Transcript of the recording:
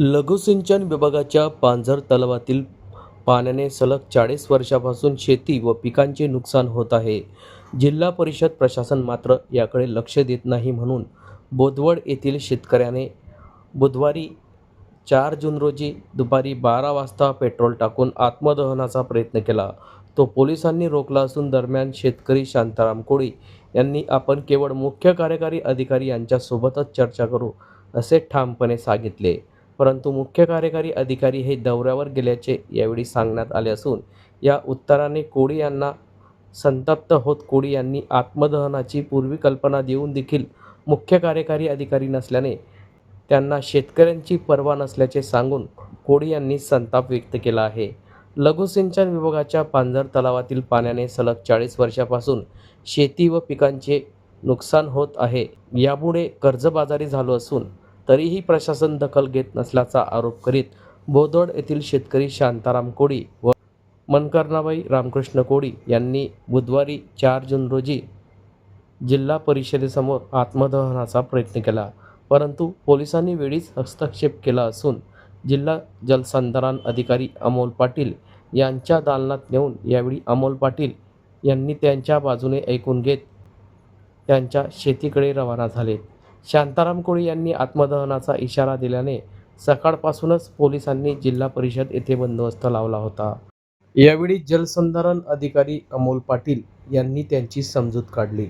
लघुसिंचन विभागाच्या पांझर तलावातील पाण्याने सलग चाळीस वर्षापासून शेती व पिकांचे नुकसान होत आहे. जिल्हा परिषद प्रशासन मात्र याकडे लक्ष देत नाही म्हणून बोदवड येथील शेतकऱ्याने बुधवारी चार जून रोजी दुपारी बारा वाजता पेट्रोल टाकून आत्मदहनाचा प्रयत्न केला. तो पोलिसांनी रोखला असून दरम्यान शेतकरी शांताराम कोळी यांनी आपण केवळ मुख्य कार्यकारी अधिकारी यांच्यासोबतच चर्चा करू असे ठामपणे सांगितले. परंतु मुख्य कार्यकारी अधिकारी हे दौऱ्यावर गेल्याचे यावेळी सांगण्यात आले असून या उत्तराने कोळी यांना संतप्त होत कोळी यांनी आत्मदहनाची पूर्वी कल्पना देऊन देखील मुख्य कार्यकारी अधिकारी नसल्याने त्यांना शेतकऱ्यांची पर्वा नसल्याचे सांगून कोळी यांनी संताप व्यक्त केला आहे. लघुसिंचन विभागाच्या पांझर तलावातील पाण्याने सलग चाळीस वर्षापासून शेती व पिकांचे नुकसान होत आहे. यामुळे कर्जबाजारी झालो असून तरीही प्रशासन दखल घेत नसल्याचा आरोप करीत बोदोड येथील शेतकरी शांताराम कोळी व मनकर्णाबाई रामकृष्ण कोळी यांनी बुधवारी चार जून रोजी जिल्हा परिषदेसमोर आत्मदहनाचा प्रयत्न केला. परंतु पोलिसांनी वेळीच हस्तक्षेप केला असून जिल्हा जलसंधारण अधिकारी अमोल पाटील यांच्या दालनात नेऊन यावेळी अमोल पाटील यांनी त्यांच्या बाजूने ऐकून घेत त्यांच्या शेतीकडे रवाना झाले. शांताराम कोळी यांनी आत्मदहनाचा इशारा दिल्याने सकाळपासूनच पोलिसांनी जिल्हा परिषद येथे बंदोबस्त लावला होता. यावेळी जलसंधारण अधिकारी अमोल पाटील यांनी त्यांची समजूत काढली.